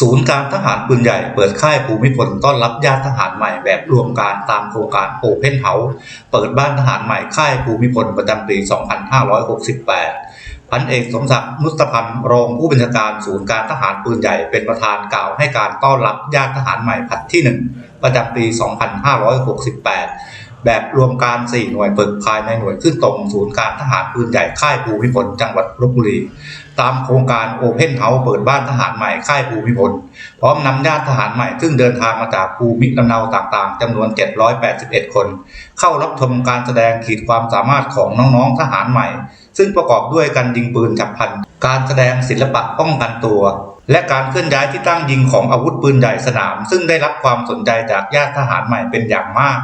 ศูนย์การทหารปืนใหญ่เปิดค่ายภูมิพลต้อนรับญาติทหารใหม่แบบรวมการตามโครงการโอเพนเฮาส์เปิดบ้านทหารใหม่ค่ายภูมิพลประจำปี 2568 พันเอกสมศักดิ์มุสตพันธ์รองผู้บัญชาการศูนย์การทหารปืนใหญ่เป็นประธานกล่าวให้การต้อนรับญาติทหารใหม่ผัดที่ 1 ประจำปี 2568 แบบรวมการ 4 หน่วยฝึกภายในหน่วยขึ้นตรงศูนย์การทหารปืนใหญ่ค่ายภูมิพลจังหวัดลบบุรี ตามโครงการโอเพนเฮาส์เปิดบ้านทหารใหม่ค่ายภูมิพลพร้อมนำญาติทหารใหม่ ซึ่งเดินทางมาจากภูมิลำเนาต่างๆจำนวน 781 คน เข้ารับชมการแสดงขีดความสามารถของน้องๆทหารใหม่ ซึ่งประกอบด้วยการยิงปืนฉับพลัน การแสดงศิลปะป้องกันตัวและการเคลื่อนย้ายที่ตั้งยิงของอาวุธปืนใหญ่สนาม ซึ่งได้รับความสนใจจากญาติทหารใหม่เป็นอย่างมาก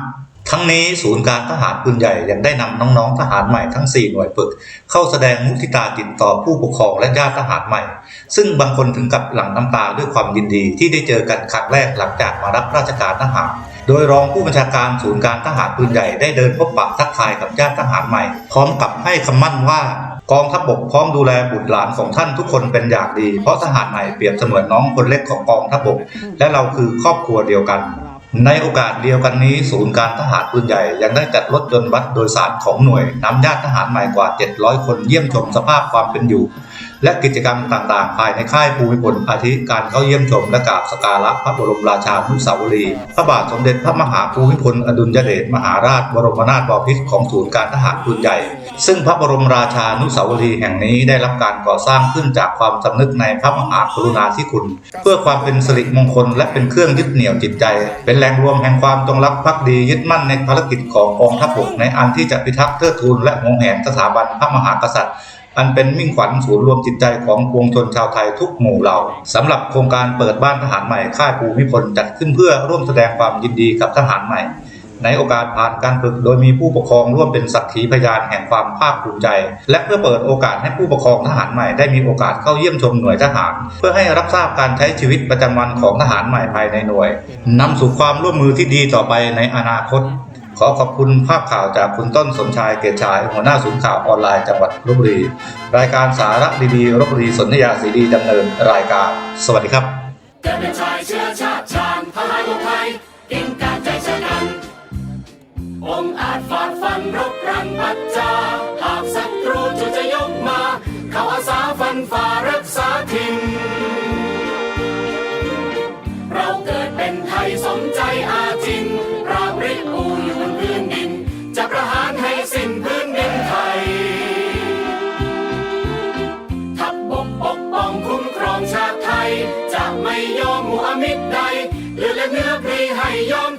ทั้งนี้ศูนย์การทหารปืนใหญ่ยังได้นำน้องๆทหารใหม่ทั้ง 4 หน่วยฝึก เข้าแสดงมุทิตาติดต่อผู้ปกครองและญาติทหารใหม่ ซึ่งบางคนถึงกับหลั่งน้ำตาด้วยความยินดีที่ได้เจอกันครั้งแรกหลังจากมารับราชการทหาร โดยรองผู้บัญชาการศูนย์การทหารปืนใหญ่ได้เดินพบปะทักทายกับญาติทหารใหม่ พร้อมกับให้คำมั่นว่ากองทัพบกพร้อมดูแลบุตรหลานของท่านทุกคนเป็นอย่างดี เพราะทหารใหม่เปรียบเสมือนน้องคนเล็กของกองทัพบก และเราคือครอบครัวเดียวกัน ในโอกาสเดียวกันนี้ ศูนย์การทหารปืนใหญ่ ยังได้จัดรถยนต์บัสโดยสารของหน่วยนำญาติทหารใหม่กว่า 700 คนเยี่ยมชมสภาพความเป็นอยู่ และกิจกรรมต่างๆ ภายในค่ายภูมิพลอาทิการเข้าเยี่ยมชมและกราบสการะพระบรมราชานุสาวรีย์พระบาทสมเด็จพระมหาภูมิพลอดุลยเดชมหาราชบรมนาถบพิตรของศูนย์การทหารปืนใหญ่ ซึ่งพระบรมราชานุสาวรีย์แห่งนี้ได้รับการก่อสร้างขึ้นจากความสำนึกในพระมหากรุณาธิคุณ เพื่อความเป็นสิริมงคล และเป็นเครื่องยึดเหนี่ยวจิตใจ เป็นแหล่งรวมแห่งความจงรักภักดียึดมั่นในภารกิจของกองทัพบกในอันที่จะพิทักษ์เทิดทูนและหวงแหนสถาบันพระมหากษัตริย์ อันเป็นมิ่งขวัญศูนย์รวมจิตใจของปวงชนชาวไทยทุกหมู่เหล่าสำหรับโครงการเปิดบ้านทหารใหม่ค่ายภูมิพลจัดขึ้นเพื่อร่วมแสดงความยินดีกับทหารใหม่ ในโอกาสผ่านการฝึกโดยมีผู้ปกครองร่วมเป็นสักขีพยานแห่งความภาคภูมิใจ และเพื่อเปิดโอกาสให้ผู้ปกครองทหารใหม่ได้มีโอกาสเข้าเยี่ยมชมหน่วยทหาร เพื่อให้รับทราบการใช้ชีวิตประจำวันของทหารใหม่ภายในหน่วยนำสู่ความร่วมมือที่ดีต่อไปในอนาคต ขอขอบคุณภาพข่าวจากคุณต้นสมชายเกตชาย หัวหน้าศูนย์ข่าวออนไลน์จังหวัดลบบุรี รายการสาระดีๆลบบุรีสนธยาสีดีดำเนินรายการ สวัสดีครับเกิดเป็นชายเชื้อชาติชาญทหารของไทยกิ่งการใจชะกัน องอาจฝ่าฟันรบรันปัจจาหากศัตรูจู่จะยกมา เขาอาสาฟันฝ่า มิตรใดหลือและเนื้อพรีให้ยอม